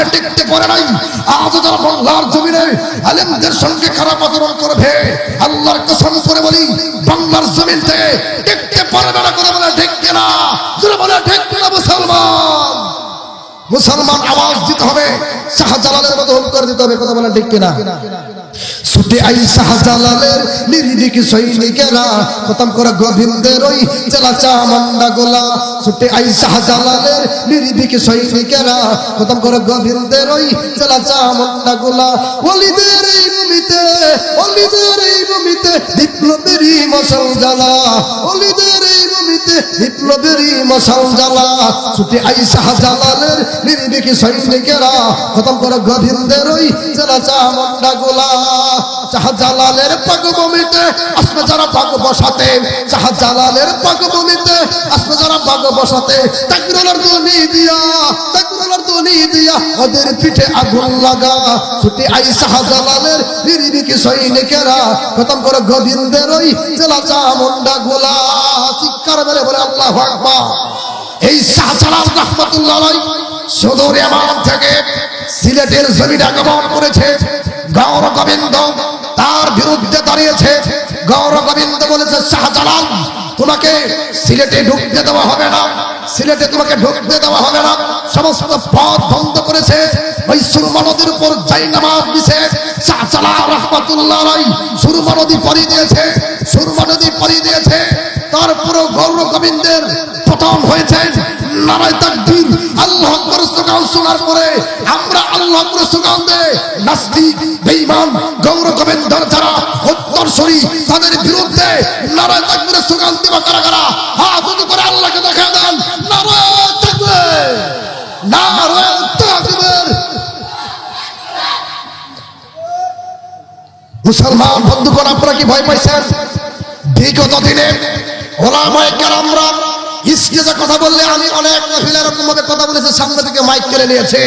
জমিনে টিকতে পারে নাই। আজ যারা বাংলার জমিনে আলেমদের সঙ্গে খারাপ আচরণ করবে, আল্লাহর কসম করে বলি, বাংলার জমিনতে টিকতে না করে বলে ঠিক না। বলে ঠিক না মুসলমান। মুসলমান আওয়াজ দিতে হবে, শাহজালালের মতো হুল করে দিতে হবে কথা বলে ঠিক কিনা ছুটে আই শাহজালালের নির্দিক সৈনিকেরা খতম করে গোবিন্দের ওই চেলা চামন্ডা গোলা। ছুটে আই শাহজালালের নির্দিক সৈনিকেরা খতম করে গোবিন্দের ওই চেলা চামন্ডা গোলা। অলিদের এই ভূমিতে, অলিদের এই ভূমিতে বিপ্লবেরই মশাল জ্বালা। অলিদের এই ভূমিতে বিপ্লবেরই মশাল জ্বালা। ছুটে আই শাহজালালের নির্দিক সৈনিকেরা, খতম করে গোবিন্দের ওই চেলা চামন্ডা গোলা। শাহজালালের পাকভূমিতে আসবে যারা পাক বসাতে, শাহজালালের পাকভূমিতে আসবে যারা পাক বসাতে তাকবিরের ধ্বনি দিয়া তাকবিরের ধ্বনি দিয়া ওদের পিঠে আগুন লাগা। ছুটি আই শাহজালালের নিরিবিকি সৈনিকেরা, খতম করে গোবিন্দের ওই চেলা চামুন্ডা গোলা। চিৎকার মেরে বলে, আল্লাহ আকবার। এই শাহজালাল রহমতুল্লাহ সুদূর এমান থেকে সিলেটের জমিন আগমন করেছে। গৌর গোবিন্দ তার বিরুদ্ধে দাঁড়িয়েছে। গৌর গোবিন্দ বলেছে, শাহজালাল, তোমাকে সিলেটে ঢুকতে দেওয়া হবে না। সিলেটে তোমাকে ঢুকতে দেওয়া হবে না। সমস্ত পথ বন্ধ করেছে। ওই সুরমা নদীর উপর যাই নামাজ দিছে। শাহজালাল রহমতুল্লাহ সুরমা নদী পরি দিয়েছে। সুরমা নদী পরি দিয়েছে। তার পুরো গৌর গোবিন্দের প্রথম হয়েছে নারায় তাকবীর। আল্লাহ আকবার শোনার পরে আমরা আল্লাহ আকবার দে নাস্তিক, বেঈমান, গৌর গোবিন্দর যারা উত্তরসূরি, তাদের বিরুদ্ধে নারায় তাকবীরের স্লোগান দিবা কারা কারা? হাত উঁচু করে আল্লাহকে দেখা দেন তাকবীর তাকবীর। মুসলমান, বন্ধুগণ, আপনারা কি ভয় পাইছেন? বিগত দিনে ওলামায়ে কেরামরা কথা বললে আমি অনেক মহিলা এরকম ভাবে কথা বলেছে, সামনে থেকে মাইক কেড়ে নিয়েছে।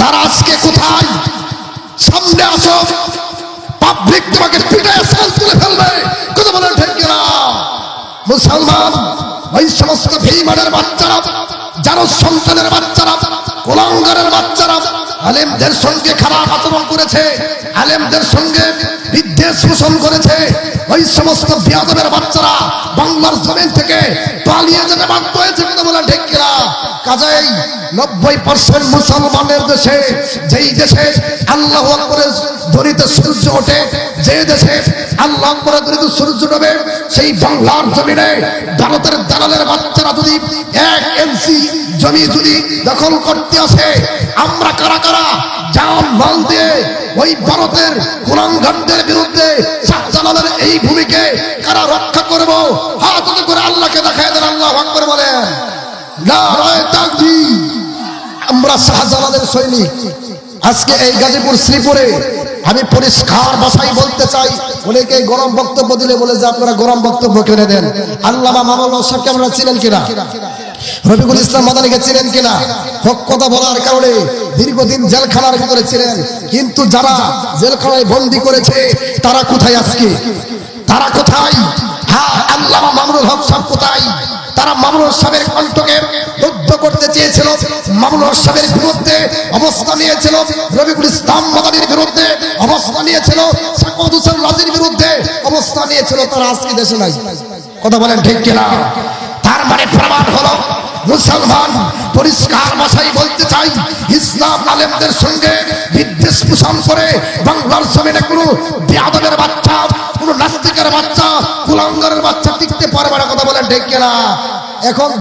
তারা আজকে কোথায়? সামনে আসো। পাবলিক তোমাকে পিটায় তুলে ফেলবে। কথা বলেন ঠিক মুসলমান, ওই সমস্ত ভীমানের বাচ্চারা, যারা সন্তানের বাচ্চারা, কোলাঙ্গারের বাচ্চারা আলেমদের সঙ্গে খারাপ আচরণ করেছে, আলেমদের সঙ্গে বিদ্বেষ পোষণ করেছে। ওই সমস্ত বিয়াদবের বাচ্চারা বাংলার জমিন থেকে পালিয়ে যেতে বাধ্য কাজেই নব্বই পার্সেন্ট মুসলমানের দেশে, যেই দেশে আল্লাহ আকবরের ধরিতে সূর্য ওঠে, যে দেশে আল্লাহ আকবরের সূর্য ডোবে, সেই বাংলার জমিনে ভারতের দালালের বাচ্চারা যদি এক এনসি জমি যদি দখল করতে আসে, আমরা কারা কারা? জাম মাল দিয়ে ওই ভারতের কুলাঙ্গানদের বিরুদ্ধে শাহজালালের এই ভূমিকে কারা রক্ষা করব? হাত করে আল্লাহকে দেখায় দেন, আল্লাহ আকবর বলেন। নারায়ে তাকবীর আমরা সৈনিক। আজকে এই গাজীপুর শ্রীপুরে আমি পরিষ্কার বলতে চাই, অনেকে গরম বক্তব্য দিলে বলে যে আপনারা গরম বক্তব্য দেন ছিলেন কিনা? রফিকুল ইসলাম মাদানিকে ছিলেন কিনা? হক কথা বলার কারণে দীর্ঘদিন জেলখানার ভিতরে ছিলেন। কিন্তু যারা জেলখানায় বন্দি করেছে, তারা কোথায় আজকে? তারা কোথায়? হ্যাঁ আল্লামা মামুনুল হক সাহেব কোথায়? তারা মামুনুল সাহেবের রুদ্ধ করতে চেয়েছিল মামুনুল সাহেবের বিরুদ্ধে অবস্থা নিয়েছিল রবিকুল ইসলাম মাদানির বিরুদ্ধে অবস্থা নিয়েছিল সাকত হোসেন রাজির বিরুদ্ধে অবস্থা নিয়েছিল, তারা আজকে দেশে নাই? কথা বলেন ঠিক কিনা? তার মানে প্রমাণ হলো, মুসলমান পরিষ্কার ভাষায় বলতে চাই, ইসলাম আলেমদের সঙ্গে বিদ্বেষ পোষণ করে বাংলার জমিনে কোনো বেয়াদবের বাচ্চা, কোনো নাস্তিকের বাচ্চা, কুলাঙ্গারের বাচ্চা টিকতে পারবে না, কথা বলেন ঠিক কিনা? এখন